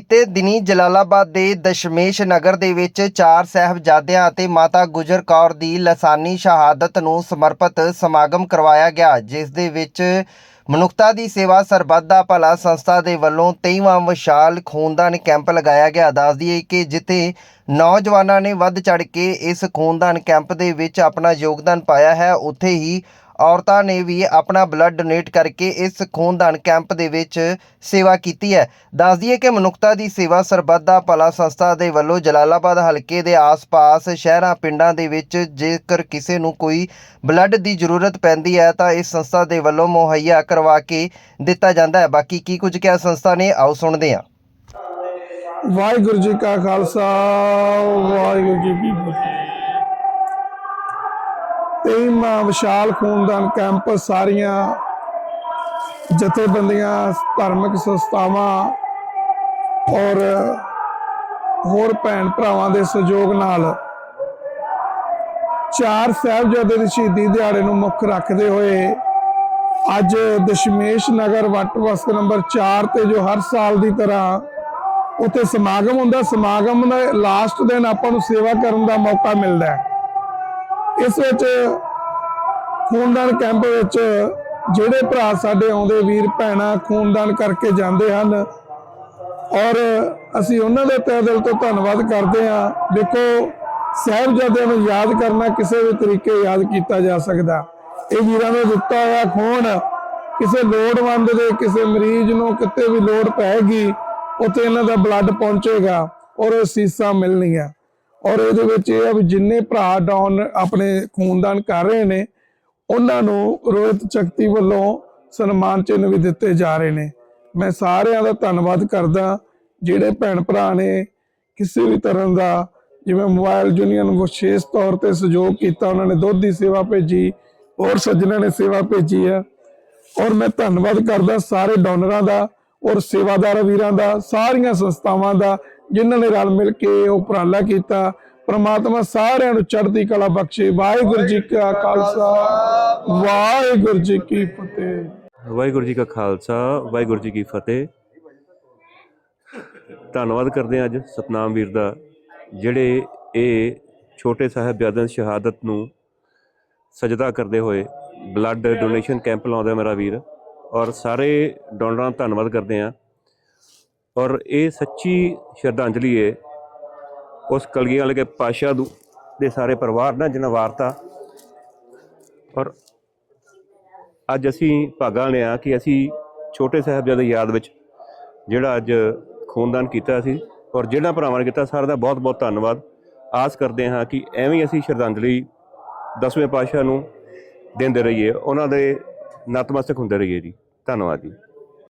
ਬੀਤੇ ਦਿਨੀ ਜਲਾਲਾਬਾਦ ਦੇ ਦਸ਼ਮੇਸ਼ ਨਗਰ ਦੇ ਵਿੱਚ ਚਾਰ ਸਾਹਿਬਜ਼ਾਦਿਆਂ ਅਤੇ ਮਾਤਾ ਗੁਜਰ ਕੌਰ ਦੀ ਲਸਾਨੀ ਸ਼ਹਾਦਤ ਨੂੰ ਸਮਰਪਿਤ ਸਮਾਗਮ ਕਰਵਾਇਆ ਗਿਆ, ਜਿਸ ਦੇ ਵਿੱਚ ਮਨੁੱਖਤਾ ਦੀ ਸੇਵਾ ਸਰਬੱਤ ਦਾ ਭਲਾ ਸੰਸਥਾ ਦੇ ਵੱਲੋਂ 23ਵਾਂ ਵਿਸ਼ਾਲ ਖੂਨਦਾਨ ਕੈਂਪ ਲਗਾਇਆ ਗਿਆ। ਦੱਸ ਦਈਏ ਕਿ ਜਿੱਥੇ ਨੌਜਵਾਨਾਂ ਨੇ ਵੱਧ ਚੜ ਕੇ ਇਸ ਖੂਨਦਾਨ ਕੈਂਪ ਦੇ ਵਿੱਚ ਆਪਣਾ ਯੋਗਦਾਨ ਪਾਇਆ ਹੈ, ਉੱਥੇ ਹੀ ਔਰਤਾਂ ਨੇ ਵੀ ਆਪਣਾ ਬਲੱਡ ਡੋਨੇਟ ਕਰਕੇ ਇਸ ਖੂਨਦਾਨ ਕੈਂਪ ਦੇ ਵਿੱਚ ਸੇਵਾ ਕੀਤੀ ਹੈ। ਦੱਸ ਦਈਏ ਕਿ ਮਨੁੱਖਤਾ ਦੀ ਸੇਵਾ ਸਰਬੱਤ ਦਾ ਭਲਾ ਸੰਸਥਾ ਦੇ ਵੱਲੋਂ ਜਲਾਲਾਬਾਦ ਹਲਕੇ ਦੇ ਆਸ-ਪਾਸ ਸ਼ਹਿਰਾਂ, ਪਿੰਡਾਂ ਦੇ ਵਿੱਚ ਜੇਕਰ ਕਿਸੇ ਨੂੰ ਕੋਈ ਬਲੱਡ ਦੀ ਜ਼ਰੂਰਤ ਪੈਂਦੀ ਹੈ, ਤਾਂ ਇਸ ਸੰਸਥਾ ਦੇ ਵੱਲੋਂ ਮੁਹੱਈਆ ਕਰਵਾ ਕੇ ਦਿੱਤਾ ਜਾਂਦਾ ਹੈ। ਬਾਕੀ ਕੀ ਕੁਝ ਕਿਹਾ ਸੰਸਥਾ ਨੇ, ਆਓ ਸੁਣਦੇ ਹਾਂ। ਵਾਹਿਗੁਰੂ ਜੀ ਕਾ ਖਾਲਸਾ, ਵਾਹਿਗੁਰੂ ਜੀ ਕੀ ਫਤਿਹ। ਤੇਈਵਾਂ ਵਿਸ਼ਾਲ ਖੂਨਦਾਨ ਕੈਂਪ, ਸਾਰੀਆਂ ਜਥੇਬੰਦੀਆਂ, ਧਾਰਮਿਕ ਸੰਸਥਾਵਾਂ ਔਰ ਹੋਰ ਭੈਣ ਭਰਾਵਾਂ ਦੇ ਸਹਿਯੋਗ ਨਾਲ ਚਾਰ ਸਾਹਿਬਜ਼ਾਦੇ ਦੀ ਸ਼ਹੀਦੀ ਦਿਹਾੜੇ ਨੂੰ ਮੁੱਖ ਰੱਖਦੇ ਹੋਏ ਅੱਜ ਦਸ਼ਮੇਸ਼ ਨਗਰ ਵੱਟ ਵਸਤ ਨੰਬਰ 4 ਤੇ ਜੋ ਹਰ ਸਾਲ ਦੀ ਤਰ੍ਹਾਂ ਉੱਥੇ ਸਮਾਗਮ ਹੁੰਦਾ, ਸਮਾਗਮ ਦੇ ਲਾਸਟ ਦਿਨ ਆਪਾਂ ਨੂੰ ਸੇਵਾ ਕਰਨ ਦਾ ਮੌਕਾ ਮਿਲਦਾ ਹੈ। ਇਸ ਵਿੱਚ ਖੂਨਦਾਨ ਕੈਂਪ ਵਿੱਚ ਜਿਹੜੇ ਭਰਾ ਸਾਡੇ ਆਉਂਦੇ ਵੀਰ ਭੈਣਾਂ ਖੂਨਦਾਨ ਕਰਕੇ ਜਾਂਦੇ ਹਨ। ਔਰ ਅਸੀਂ ਉਹਨਾਂ ਦੇ ਤਹਿ ਦਿਲ ਤੋਂ ਧੰਨਵਾਦ ਕਰਦੇ ਹਾਂ ਦੇਖੋ ਸਾਹਿਬਜ਼ਾਦਿਆਂ ਨੂੰ ਯਾਦ ਕਰਨਾ ਕਿਸੇ ਵੀ ਤਰੀਕੇ ਯਾਦ ਕੀਤਾ ਜਾ ਸਕਦਾ। ਇਹ ਵੀਰਾਂ ਨੇ ਦਿੱਤਾ ਹੋਇਆ ਖੂਨ ਕਿਸੇ ਲੋੜਵੰਦ ਦੇ, ਕਿਸੇ ਮਰੀਜ਼ ਨੂੰ ਕਿਤੇ ਵੀ ਲੋੜ ਪੈਗੀ, ਉੱਥੇ ਇਹਨਾਂ ਦਾ ਬਲੱਡ ਪਹੁੰਚੇਗਾ ਔਰ ਇਹ ਸ਼ੀਸਾ ਮਿਲਣਗੀਆਂ ਔਰ ਇਹਦੇ ਵਿੱਚ ਇਹ ਆ ਵੀ ਜਿੰਨੇ ਭਰਾ ਡਾਊਨ ਆਪਣੇ ਖੂਨਦਾਨ ਕਰ ਰਹੇ ਨੇ ਉਹਨਾਂ ਨੂੰ ਰੋਹਿਤ ਚੱਕਤੀ ਵੱਲੋਂ ਸਨਮਾਨ ਚਿੰਨ੍ਹ ਵੀ ਦਿੱਤੇ ਜਾ ਰਹੇ ਨੇ। ਮੈਂ ਸਾਰਿਆਂ ਦਾ ਧੰਨਵਾਦ ਕਰਦਾ। ਜਿਹੜੇ ਭੈਣ ਭਰਾ ਨੇ ਕਿਸੇ ਵੀ ਤਰ੍ਹਾਂ ਦਾ, ਜਿਵੇਂ ਮੋਬਾਈਲ ਯੂਨੀਅਨ ਵਿਸ਼ੇਸ਼ ਤੌਰ ਤੇ ਸਹਿਯੋਗ ਕੀਤਾ, ਉਹਨਾਂ ਨੇ ਦੁੱਧ ਦੀ ਸੇਵਾ ਭੇਜੀ, ਹੋਰ ਸੱਜਣਾਂ ਨੇ ਸੇਵਾ ਭੇਜੀ ਹੈ। ਔਰ ਮੈਂ ਧੰਨਵਾਦ ਕਰਦਾ ਸਾਰੇ ਡੋਨਰਾਂ ਦਾ ਔਰ ਸੇਵਾਦਾਰ ਵੀਰਾਂ ਦਾ, ਸਾਰੀਆਂ ਸੰਸਥਾਵਾਂ ਦਾ, ਜਿਨ੍ਹਾਂ ਨੇ ਰਲ ਮਿਲ ਕੇ ਇਹ ਉਪਰਾਲਾ ਕੀਤਾ। ਪਰਮਾਤਮਾ ਸਾਰਿਆਂ ਨੂੰ ਚੜ੍ਹਦੀ ਕਲਾ ਬਖਸ਼ੇ। ਵਾਹਿਗੁਰੂ ਜੀ ਕਾ ਖਾਲਸਾ। ਵਾਹਿਗੁਰੂ ਜੀ ਕੀ ਫਤਿਹ। ਵਾਹਿਗੁਰੂ ਜੀ ਕਾ ਖਾਲਸਾ, ਵਾਹਿਗੁਰੂ ਜੀ ਕੀ ਫਤਿਹ। ਧੰਨਵਾਦ ਕਰਦੇ ਹਾਂ ਅੱਜ ਸਤਨਾਮ ਵੀਰ ਦਾ, ਜਿਹੜੇ ਇਹ ਛੋਟੇ ਸਾਹਿਬਜ਼ਾਦਿਆਂ ਦੀ ਸ਼ਹਾਦਤ ਨੂੰ ਸਜਦਾ ਕਰਦੇ ਹੋਏ ਬਲੱਡ ਡੋਨੇਸ਼ਨ ਕੈਂਪ ਲਾਉਂਦਾ ਮੇਰਾ ਵੀਰ। ਔਰ ਸਾਰੇ ਡੋਨਰਾਂ ਦਾ ਧੰਨਵਾਦ ਕਰਦੇ ਹਾਂ। ਔਰ ਇਹ ਸੱਚੀ ਸ਼ਰਧਾਂਜਲੀ ਹੈ ਉਸ ਕਲਗੀਆਂ ਵਾਲੇ ਕੇ ਪਾਸ਼ਾ ਦੂ ਦੇ ਸਾਰੇ ਪਰਿਵਾਰ ਨਾਲ ਜਿਹਨਾਂ ਵਾਰਤਾ। ਔਰ ਅੱਜ ਅਸੀਂ ਭਾਗਾਂ ਲਿਆ ਕਿ ਅਸੀਂ ਛੋਟੇ ਸਾਹਿਬਜ਼ਾਦੇ ਯਾਦ ਵਿੱਚ ਜਿਹੜਾ ਅੱਜ ਖੂਨਦਾਨ ਕੀਤਾ ਸੀ ਔਰ ਜਿਹੜਾ ਭਰਾਵਾਂ ਨੇ ਕੀਤਾ ਸਾਰਿਆਂ ਦਾ ਬਹੁਤ ਬਹੁਤ ਧੰਨਵਾਦ। ਆਸ ਕਰਦੇ ਹਾਂ ਕਿ ਐਵੇਂ ਅਸੀਂ ਸ਼ਰਧਾਂਜਲੀ ਦਸਵੇਂ ਪਾਤਸ਼ਾਹ ਨੂੰ ਦਿੰਦੇ ਰਹੀਏ। ਉਹਨਾਂ ਦੇ ਨਤਮਸਤਕ ਹੁੰਦੇ ਰਹੀਏ ਜੀ। ਧੰਨਵਾਦ ਜੀ।